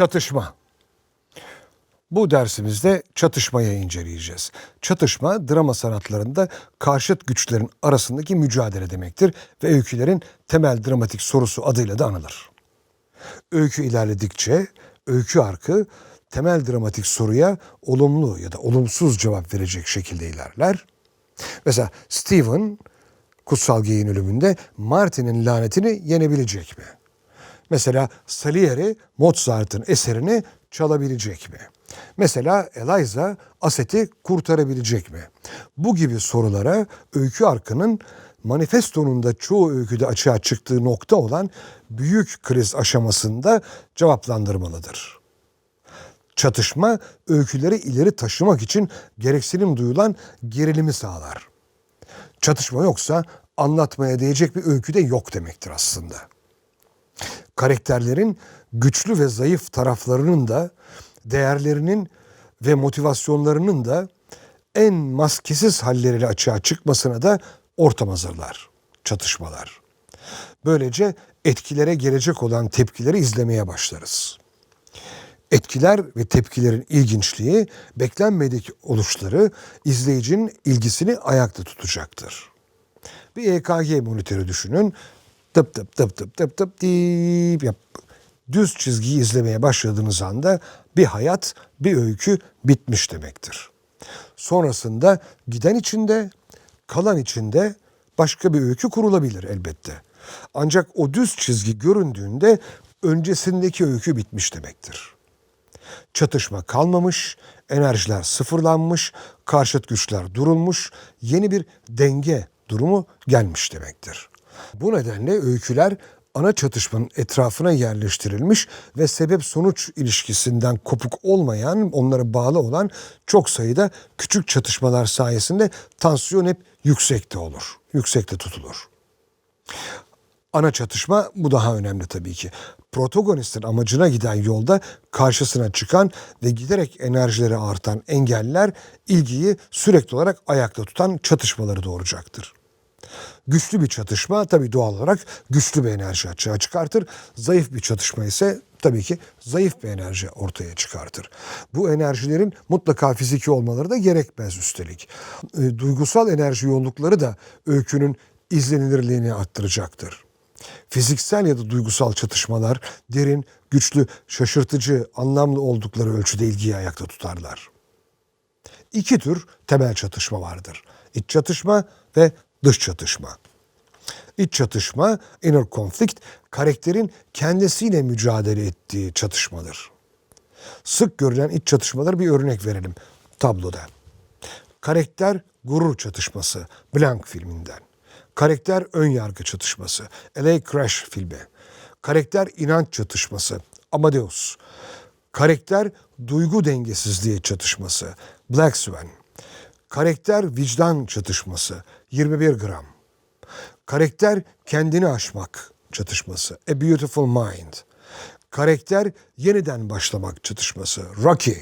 Çatışma. Bu dersimizde çatışmayı inceleyeceğiz. Çatışma drama sanatlarında karşıt güçlerin arasındaki mücadele demektir ve öykülerin temel dramatik sorusu adıyla da anılır. Öykü ilerledikçe öykü arkı temel dramatik soruya olumlu ya da olumsuz cevap verecek şekilde ilerler. Mesela Stephen Kutsal Geyin ölümünde Martin'in lanetini yenebilecek mi? Mesela Salieri Mozart'ın eserini çalabilecek mi? Mesela Eliza Aset'i kurtarabilecek mi? Bu gibi sorulara öykü arkının manifestonun da çoğu öyküde açığa çıktığı nokta olan büyük kriz aşamasında cevaplandırmalıdır. Çatışma öyküleri ileri taşımak için gereksinim duyulan gerilimi sağlar. Çatışma yoksa anlatmaya değecek bir öykü de yok demektir aslında karakterlerin güçlü ve zayıf taraflarının da değerlerinin ve motivasyonlarının da en maskesiz halleriyle açığa çıkmasına da ortam hazırlar. Çatışmalar. Böylece etkilere gelecek olan tepkileri izlemeye başlarız. Etkiler ve tepkilerin ilginçliği, beklenmedik oluşları izleyicinin ilgisini ayakta tutacaktır. Bir EKG monitörü düşünün. Tıp tıp tıp tıp tıp tıp dip yap. Düz çizgiyi izlemeye başladığınız anda bir hayat, bir öykü bitmiş demektir. Sonrasında giden içinde, kalan içinde başka bir öykü kurulabilir elbette. Ancak o düz çizgi göründüğünde öncesindeki öykü bitmiş demektir. Çatışma kalmamış, enerjiler sıfırlanmış, karşıt güçler durulmuş, yeni bir denge durumu gelmiş demektir. Bu nedenle öyküler ana çatışmanın etrafına yerleştirilmiş ve sebep sonuç ilişkisinden kopuk olmayan, onlara bağlı olan çok sayıda küçük çatışmalar sayesinde tansiyon hep yüksekte olur. Yüksekte tutulur. Ana çatışma bu daha önemli tabii ki. Protagonistin amacına giden yolda karşısına çıkan ve giderek enerjileri artan engeller ilgiyi sürekli olarak ayakta tutan çatışmaları doğuracaktır. Güçlü bir çatışma tabii doğal olarak güçlü bir enerji açığa çıkartır. Zayıf bir çatışma ise tabii ki zayıf bir enerji ortaya çıkartır. Bu enerjilerin mutlaka fiziki olmaları da gerekmez üstelik. E, duygusal enerji yollukları da öykünün izlenilirliğini arttıracaktır. Fiziksel ya da duygusal çatışmalar derin, güçlü, şaşırtıcı, anlamlı oldukları ölçüde ilgiyi ayakta tutarlar. İki tür temel çatışma vardır. İç çatışma ve dış çatışma. İç çatışma, inner conflict, karakterin kendisiyle mücadele ettiği çatışmadır. Sık görülen iç çatışmalar bir örnek verelim tabloda. Karakter gurur çatışması Blank filminden. Karakter ön yargı çatışması LA Crash filmi. Karakter inanç çatışması Amadeus. Karakter duygu dengesizliği çatışması Black Swan. Karakter vicdan çatışması 21 gram. Karakter kendini aşmak çatışması A Beautiful Mind. Karakter yeniden başlamak çatışması Rocky.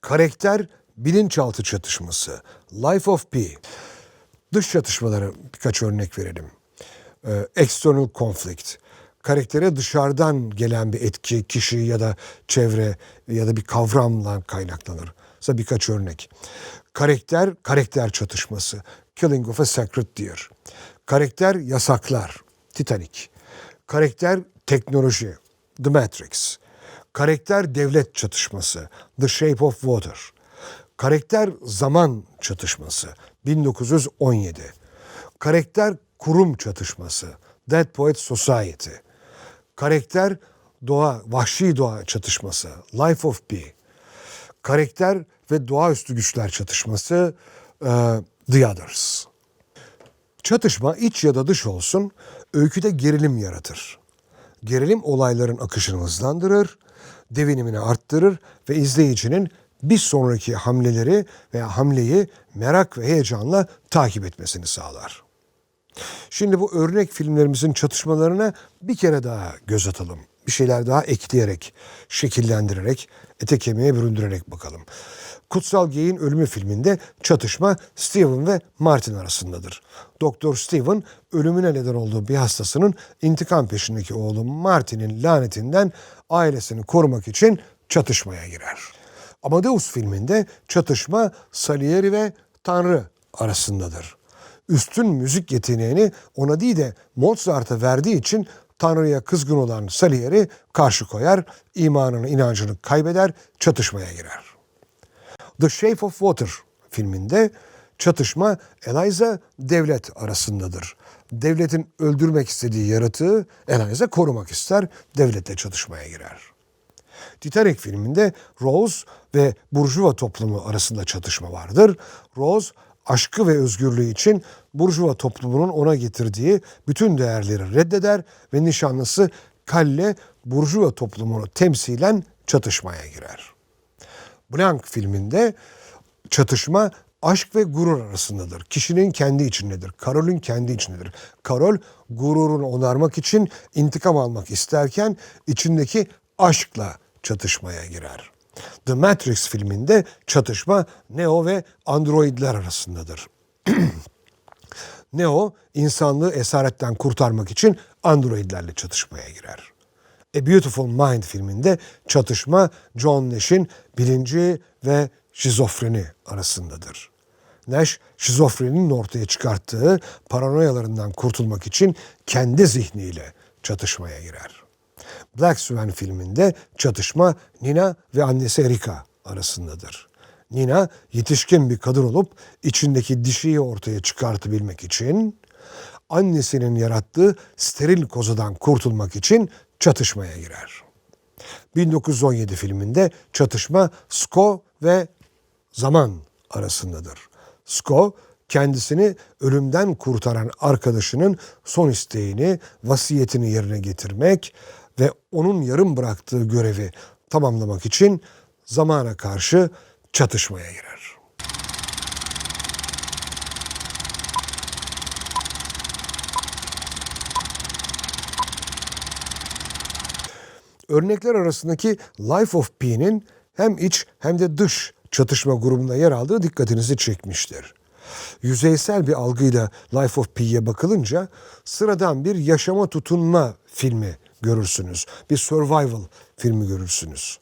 Karakter bilinçaltı çatışması Life of Pi. Dış çatışmaları birkaç örnek verelim. Ee, external conflict. Karaktere dışarıdan gelen bir etki, kişi ya da çevre ya da bir kavramla kaynaklanır. Mesela birkaç örnek. Karakter, karakter çatışması. Killing of a Sacred Deer. Karakter yasaklar. Titanic. Karakter teknoloji. The Matrix. Karakter devlet çatışması. The Shape of Water. Karakter zaman çatışması. 1917. Karakter kurum çatışması. Dead Poet Society. Karakter doğa, vahşi doğa çatışması. Life of Pi. Karakter ve doğaüstü güçler çatışması. e, The Others. Çatışma iç ya da dış olsun öyküde gerilim yaratır. Gerilim olayların akışını hızlandırır, devinimini arttırır ve izleyicinin bir sonraki hamleleri veya hamleyi merak ve heyecanla takip etmesini sağlar. Şimdi bu örnek filmlerimizin çatışmalarına bir kere daha göz atalım. Bir şeyler daha ekleyerek, şekillendirerek, ete kemiğe büründürerek bakalım. Kutsal Geyin Ölümü filminde çatışma Steven ve Martin arasındadır. Doktor Steven ölümüne neden olduğu bir hastasının intikam peşindeki oğlu Martin'in lanetinden ailesini korumak için çatışmaya girer. Amadeus filminde çatışma Salieri ve Tanrı arasındadır. Üstün müzik yeteneğini ona değil de Mozart'a verdiği için Tanrı'ya kızgın olan Salieri karşı koyar, imanını, inancını kaybeder, çatışmaya girer. The Shape of Water filminde çatışma Eliza devlet arasındadır. Devletin öldürmek istediği yaratığı Eliza korumak ister, devletle çatışmaya girer. Titanic filminde Rose ve Burjuva toplumu arasında çatışma vardır. Rose aşkı ve özgürlüğü için Burjuva toplumunun ona getirdiği bütün değerleri reddeder ve nişanlısı Kalle Burjuva toplumunu temsilen çatışmaya girer. Blank filminde çatışma aşk ve gurur arasındadır. Kişinin kendi içindedir. Carol'ün kendi içindedir. Carol gururunu onarmak için intikam almak isterken içindeki aşkla çatışmaya girer. The Matrix filminde çatışma Neo ve androidler arasındadır. Neo insanlığı esaretten kurtarmak için androidlerle çatışmaya girer. A Beautiful Mind filminde çatışma John Nash'in bilinci ve şizofreni arasındadır. Nash, şizofreninin ortaya çıkarttığı paranoyalarından kurtulmak için kendi zihniyle çatışmaya girer. Black Swan filminde çatışma Nina ve annesi Erika arasındadır. Nina yetişkin bir kadın olup içindeki dişiyi ortaya çıkartabilmek için annesinin yarattığı steril kozadan kurtulmak için çatışmaya girer. 1917 filminde çatışma Sko ve zaman arasındadır. Sko kendisini ölümden kurtaran arkadaşının son isteğini, vasiyetini yerine getirmek ve onun yarım bıraktığı görevi tamamlamak için zamana karşı çatışmaya girer. Örnekler arasındaki Life of Pi'nin hem iç hem de dış çatışma grubunda yer aldığı dikkatinizi çekmiştir. Yüzeysel bir algıyla Life of Pi'ye bakılınca sıradan bir yaşama tutunma filmi görürsünüz. Bir survival filmi görürsünüz.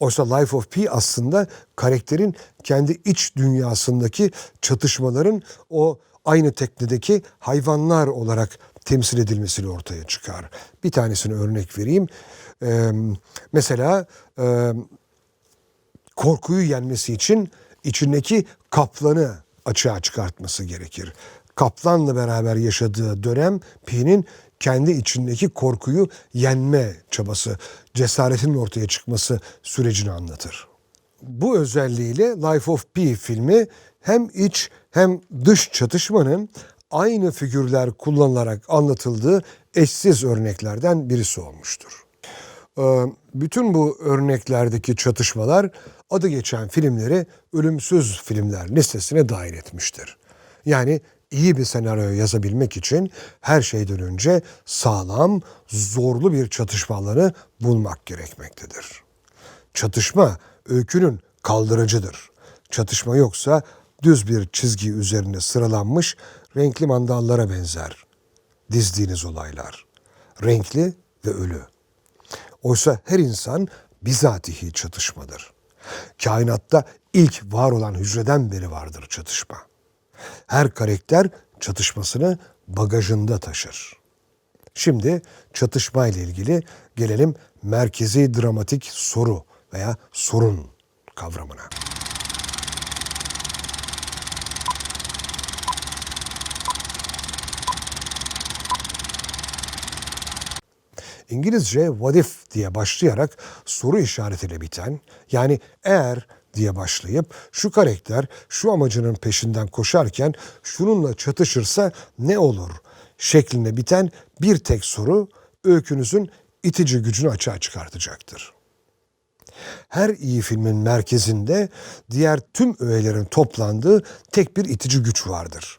Oysa Life of Pi aslında karakterin kendi iç dünyasındaki çatışmaların o aynı teknedeki hayvanlar olarak temsil edilmesiyle ortaya çıkar. Bir tanesini örnek vereyim. Ee, mesela e, korkuyu yenmesi için içindeki kaplanı açığa çıkartması gerekir. Kaplanla beraber yaşadığı dönem Pi'nin kendi içindeki korkuyu yenme çabası, cesaretinin ortaya çıkması sürecini anlatır. Bu özelliğiyle Life of Pi filmi hem iç hem dış çatışmanın aynı figürler kullanılarak anlatıldığı eşsiz örneklerden birisi olmuştur. Ee, bütün bu örneklerdeki çatışmalar adı geçen filmleri ölümsüz filmler listesine dahil etmiştir. Yani iyi bir senaryo yazabilmek için her şeyden önce sağlam, zorlu bir çatışma alanı bulmak gerekmektedir. Çatışma öykünün kaldırıcıdır. Çatışma yoksa düz bir çizgi üzerine sıralanmış renkli mandallara benzer. Dizdiğiniz olaylar. Renkli ve ölü. Oysa her insan bizatihi çatışmadır. Kainatta ilk var olan hücreden beri vardır çatışma. Her karakter çatışmasını bagajında taşır. Şimdi çatışma ile ilgili gelelim merkezi dramatik soru veya sorun kavramına. İngilizce what if diye başlayarak soru işaretiyle biten yani eğer diye başlayıp şu karakter şu amacının peşinden koşarken şununla çatışırsa ne olur şeklinde biten bir tek soru öykünüzün itici gücünü açığa çıkartacaktır. Her iyi filmin merkezinde diğer tüm öğelerin toplandığı tek bir itici güç vardır.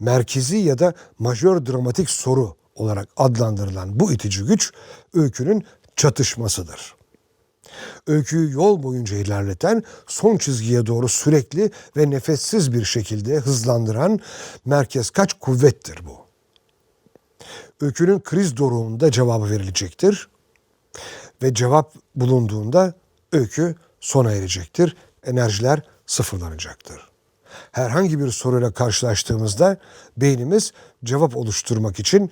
Merkezi ya da majör dramatik soru olarak adlandırılan bu itici güç öykünün çatışmasıdır. Öyküyü yol boyunca ilerleten, son çizgiye doğru sürekli ve nefessiz bir şekilde hızlandıran merkez kaç kuvvettir bu. Öykünün kriz doruğunda cevabı verilecektir ve cevap bulunduğunda öykü sona erecektir. Enerjiler sıfırlanacaktır. Herhangi bir soruyla karşılaştığımızda beynimiz cevap oluşturmak için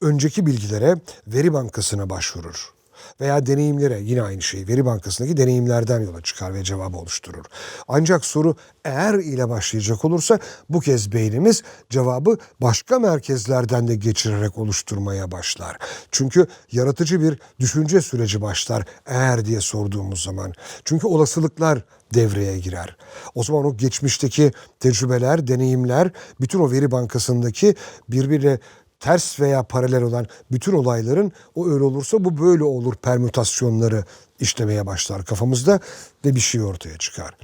önceki bilgilere veri bankasına başvurur. Veya deneyimlere yine aynı şey veri bankasındaki deneyimlerden yola çıkar ve cevabı oluşturur. Ancak soru eğer ile başlayacak olursa bu kez beynimiz cevabı başka merkezlerden de geçirerek oluşturmaya başlar. Çünkü yaratıcı bir düşünce süreci başlar eğer diye sorduğumuz zaman. Çünkü olasılıklar devreye girer. O zaman o geçmişteki tecrübeler, deneyimler, bütün o veri bankasındaki birbirine ters veya paralel olan bütün olayların o öyle olursa bu böyle olur permütasyonları işlemeye başlar kafamızda ve bir şey ortaya çıkar.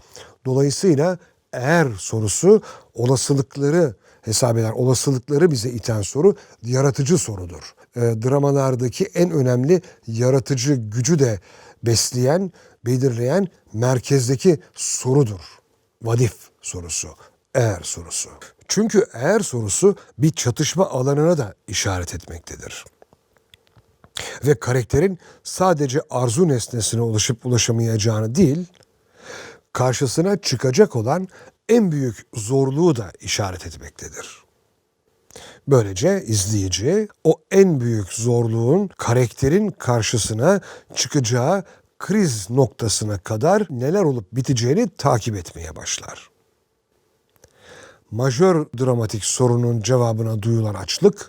Dolayısıyla eğer sorusu olasılıkları hesap eden, olasılıkları bize iten soru yaratıcı sorudur. E, dramalardaki en önemli yaratıcı gücü de besleyen, belirleyen merkezdeki sorudur. Vadif sorusu, eğer sorusu. Çünkü eğer sorusu bir çatışma alanına da işaret etmektedir. Ve karakterin sadece arzu nesnesine ulaşıp ulaşamayacağını değil, karşısına çıkacak olan en büyük zorluğu da işaret etmektedir. Böylece izleyici o en büyük zorluğun karakterin karşısına çıkacağı kriz noktasına kadar neler olup biteceğini takip etmeye başlar majör dramatik sorunun cevabına duyulan açlık,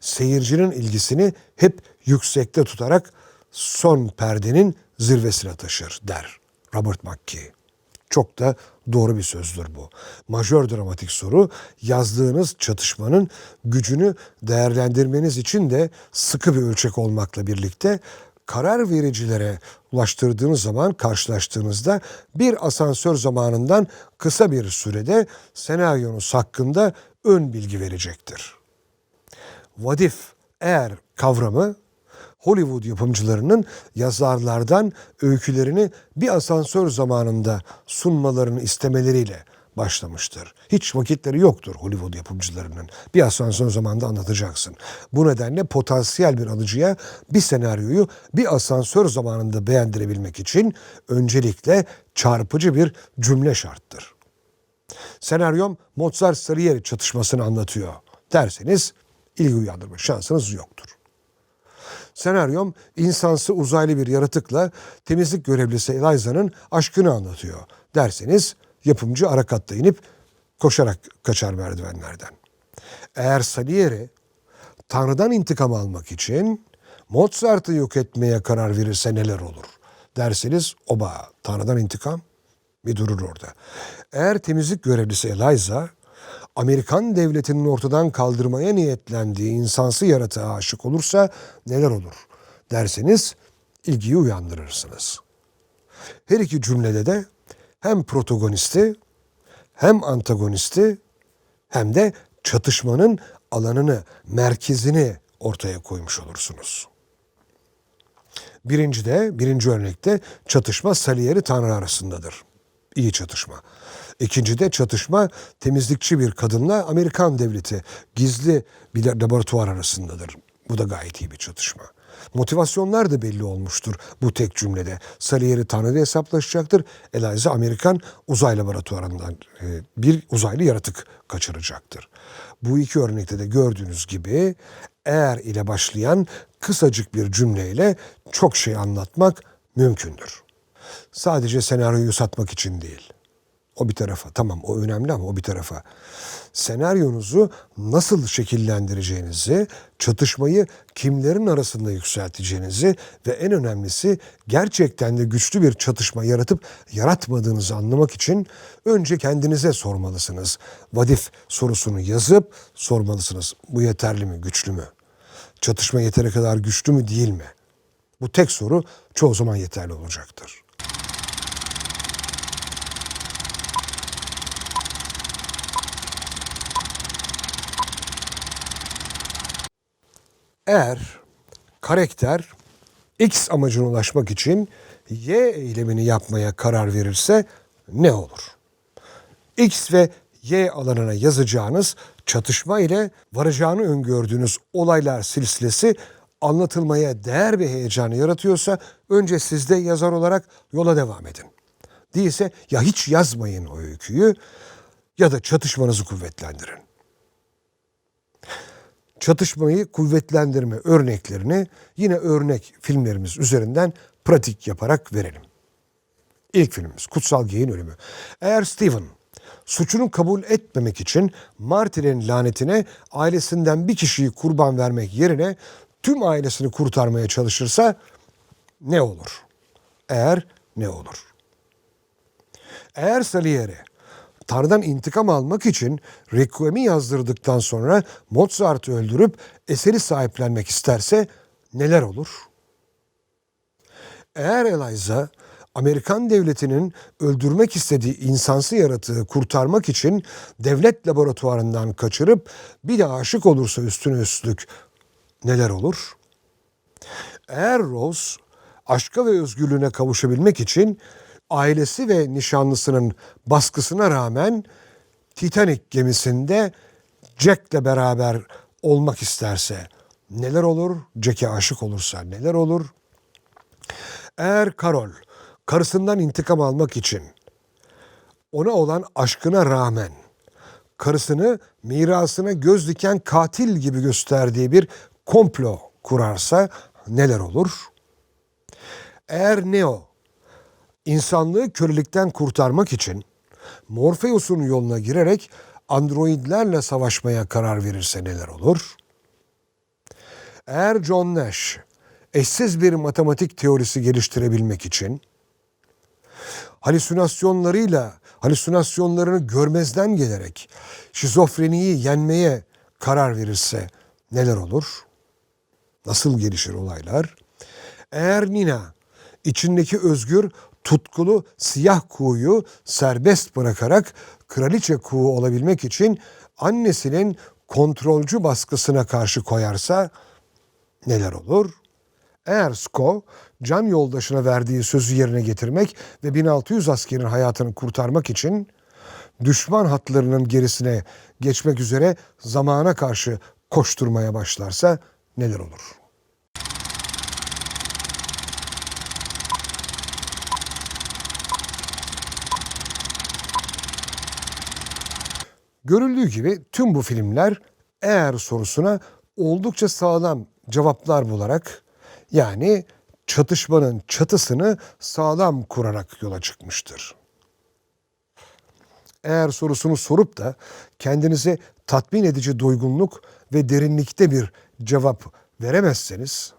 seyircinin ilgisini hep yüksekte tutarak son perdenin zirvesine taşır der Robert McKee. Çok da doğru bir sözdür bu. Majör dramatik soru yazdığınız çatışmanın gücünü değerlendirmeniz için de sıkı bir ölçek olmakla birlikte karar vericilere ulaştırdığınız zaman karşılaştığınızda bir asansör zamanından kısa bir sürede senaryonuz hakkında ön bilgi verecektir. Vadif eğer kavramı Hollywood yapımcılarının yazarlardan öykülerini bir asansör zamanında sunmalarını istemeleriyle başlamıştır. Hiç vakitleri yoktur Hollywood yapımcılarının. Bir asansör zamanında anlatacaksın. Bu nedenle potansiyel bir alıcıya bir senaryoyu bir asansör zamanında beğendirebilmek için öncelikle çarpıcı bir cümle şarttır. Senaryom Mozart Salieri çatışmasını anlatıyor derseniz ilgi uyandırma şansınız yoktur. Senaryom insansı uzaylı bir yaratıkla temizlik görevlisi Eliza'nın aşkını anlatıyor derseniz yapımcı ara katta inip koşarak kaçar merdivenlerden. Eğer Salieri Tanrı'dan intikam almak için Mozart'ı yok etmeye karar verirse neler olur derseniz oba Tanrı'dan intikam bir durur orada. Eğer temizlik görevlisi Eliza Amerikan devletinin ortadan kaldırmaya niyetlendiği insansı yaratığa aşık olursa neler olur derseniz ilgiyi uyandırırsınız. Her iki cümlede de hem protagonisti hem antagonisti hem de çatışmanın alanını, merkezini ortaya koymuş olursunuz. Birinci de, birinci örnekte çatışma Salieri Tanrı arasındadır. İyi çatışma. İkinci de çatışma temizlikçi bir kadınla Amerikan devleti gizli bir laboratuvar arasındadır. Bu da gayet iyi bir çatışma. Motivasyonlar da belli olmuştur bu tek cümlede. Salieri Tanrı'da hesaplaşacaktır. Eliza Amerikan uzay laboratuvarından e, bir uzaylı yaratık kaçıracaktır. Bu iki örnekte de gördüğünüz gibi eğer ile başlayan kısacık bir cümleyle çok şey anlatmak mümkündür. Sadece senaryoyu satmak için değil. O bir tarafa. Tamam o önemli ama o bir tarafa. Senaryonuzu nasıl şekillendireceğinizi, çatışmayı kimlerin arasında yükselteceğinizi ve en önemlisi gerçekten de güçlü bir çatışma yaratıp yaratmadığınızı anlamak için önce kendinize sormalısınız. Vadif sorusunu yazıp sormalısınız. Bu yeterli mi, güçlü mü? Çatışma yeteri kadar güçlü mü değil mi? Bu tek soru çoğu zaman yeterli olacaktır. Eğer karakter X amacına ulaşmak için Y eylemini yapmaya karar verirse ne olur? X ve Y alanına yazacağınız çatışma ile varacağını öngördüğünüz olaylar silsilesi anlatılmaya değer bir heyecanı yaratıyorsa önce sizde yazar olarak yola devam edin. Değilse ya hiç yazmayın o öyküyü ya da çatışmanızı kuvvetlendirin. Çatışmayı kuvvetlendirme örneklerini yine örnek filmlerimiz üzerinden pratik yaparak verelim. İlk filmimiz Kutsal Geyin Ölümü. Eğer Steven suçunu kabul etmemek için Martin'in lanetine ailesinden bir kişiyi kurban vermek yerine tüm ailesini kurtarmaya çalışırsa ne olur? Eğer ne olur? Eğer Salieri Tanrı'dan intikam almak için Requiem'i yazdırdıktan sonra Mozart'ı öldürüp eseri sahiplenmek isterse neler olur? Eğer Eliza Amerikan devletinin öldürmek istediği insansı yaratığı kurtarmak için devlet laboratuvarından kaçırıp bir de aşık olursa üstüne üstlük neler olur? Eğer Rose aşka ve özgürlüğüne kavuşabilmek için ailesi ve nişanlısının baskısına rağmen Titanic gemisinde Jack'le beraber olmak isterse neler olur? Jack'e aşık olursa neler olur? Eğer Carol karısından intikam almak için ona olan aşkına rağmen karısını mirasına göz diken katil gibi gösterdiği bir komplo kurarsa neler olur? Eğer Neo insanlığı kölelikten kurtarmak için Morpheus'un yoluna girerek androidlerle savaşmaya karar verirse neler olur? Eğer John Nash eşsiz bir matematik teorisi geliştirebilmek için halüsinasyonlarıyla halüsinasyonlarını görmezden gelerek şizofreniyi yenmeye karar verirse neler olur? Nasıl gelişir olaylar? Eğer Nina içindeki özgür, tutkulu siyah kuğuyu serbest bırakarak kraliçe kuğu olabilmek için annesinin kontrolcü baskısına karşı koyarsa neler olur? Eğer Sko can yoldaşına verdiği sözü yerine getirmek ve 1600 askerin hayatını kurtarmak için düşman hatlarının gerisine geçmek üzere zamana karşı koşturmaya başlarsa neler olur? Görüldüğü gibi tüm bu filmler eğer sorusuna oldukça sağlam cevaplar bularak yani çatışmanın çatısını sağlam kurarak yola çıkmıştır. Eğer sorusunu sorup da kendinize tatmin edici doygunluk ve derinlikte bir cevap veremezseniz,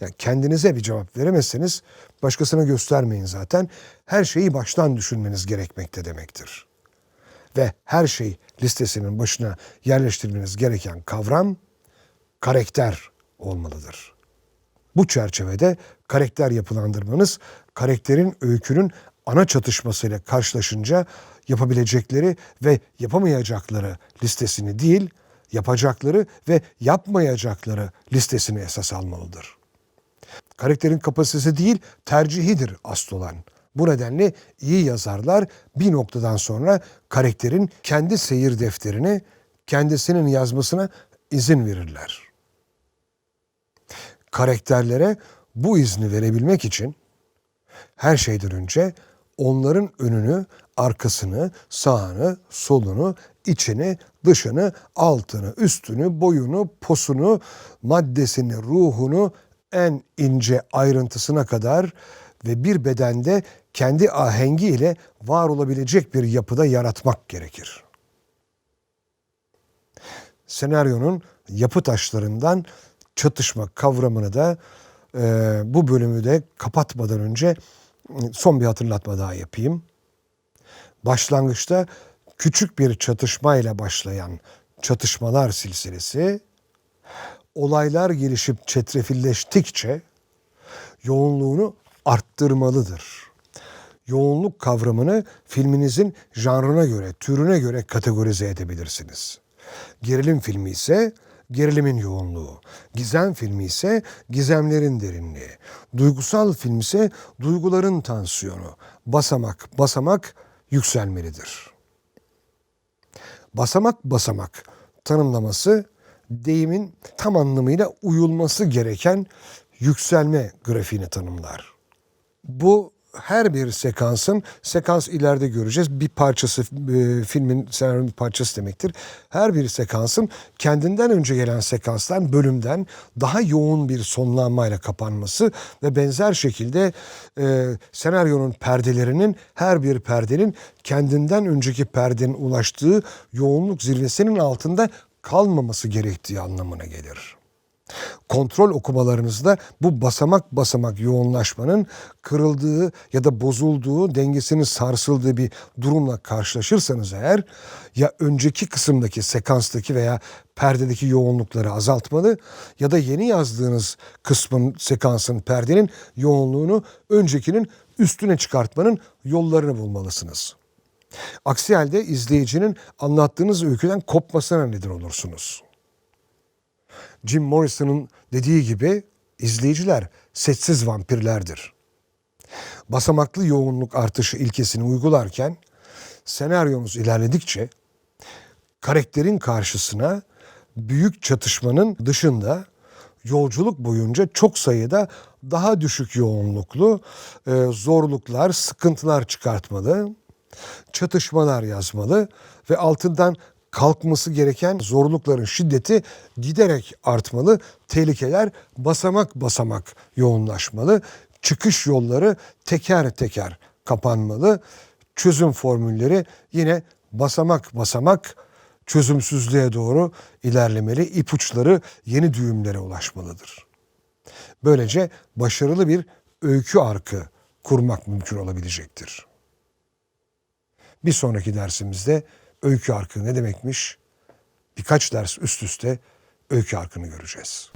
yani kendinize bir cevap veremezseniz başkasına göstermeyin zaten. Her şeyi baştan düşünmeniz gerekmekte demektir. Ve her şey listesinin başına yerleştirmeniz gereken kavram karakter olmalıdır. Bu çerçevede karakter yapılandırmanız karakterin öykünün ana çatışmasıyla karşılaşınca yapabilecekleri ve yapamayacakları listesini değil, yapacakları ve yapmayacakları listesini esas almalıdır. Karakterin kapasitesi değil, tercihidir asıl olan. Bu nedenle iyi yazarlar bir noktadan sonra karakterin kendi seyir defterini kendisinin yazmasına izin verirler. Karakterlere bu izni verebilmek için her şeyden önce onların önünü, arkasını, sağını, solunu, içini, dışını, altını, üstünü, boyunu, posunu, maddesini, ruhunu en ince ayrıntısına kadar ve bir bedende kendi ahengi ile var olabilecek bir yapıda yaratmak gerekir. Senaryonun yapı taşlarından çatışma kavramını da e, bu bölümü de kapatmadan önce son bir hatırlatma daha yapayım. Başlangıçta küçük bir çatışmayla başlayan çatışmalar silsilesi olaylar gelişip çetrefilleştikçe yoğunluğunu arttırmalıdır. Yoğunluk kavramını filminizin janrına göre, türüne göre kategorize edebilirsiniz. Gerilim filmi ise gerilimin yoğunluğu. Gizem filmi ise gizemlerin derinliği. Duygusal film ise duyguların tansiyonu. Basamak basamak yükselmelidir. Basamak basamak tanımlaması deyimin tam anlamıyla uyulması gereken yükselme grafiğini tanımlar. Bu her bir sekansın, sekans ileride göreceğiz, bir parçası, e, filmin senaryonun bir parçası demektir. Her bir sekansın kendinden önce gelen sekanstan, bölümden daha yoğun bir sonlanmayla kapanması ve benzer şekilde e, senaryonun perdelerinin, her bir perdenin kendinden önceki perdenin ulaştığı yoğunluk zirvesinin altında kalmaması gerektiği anlamına gelir kontrol okumalarınızda bu basamak basamak yoğunlaşmanın kırıldığı ya da bozulduğu, dengesinin sarsıldığı bir durumla karşılaşırsanız eğer ya önceki kısımdaki sekanstaki veya perdedeki yoğunlukları azaltmalı ya da yeni yazdığınız kısmın sekansın perdenin yoğunluğunu öncekinin üstüne çıkartmanın yollarını bulmalısınız. Aksi halde izleyicinin anlattığınız öyküden kopmasına neden olursunuz. Jim Morrison'ın dediği gibi izleyiciler sessiz vampirlerdir. Basamaklı yoğunluk artışı ilkesini uygularken senaryomuz ilerledikçe karakterin karşısına büyük çatışmanın dışında yolculuk boyunca çok sayıda daha düşük yoğunluklu e, zorluklar, sıkıntılar çıkartmalı, çatışmalar yazmalı ve altından kalkması gereken zorlukların şiddeti giderek artmalı. Tehlikeler basamak basamak yoğunlaşmalı. Çıkış yolları teker teker kapanmalı. Çözüm formülleri yine basamak basamak çözümsüzlüğe doğru ilerlemeli. İpuçları yeni düğümlere ulaşmalıdır. Böylece başarılı bir öykü arkı kurmak mümkün olabilecektir. Bir sonraki dersimizde öykü arkı ne demekmiş? Birkaç ders üst üste öykü arkını göreceğiz.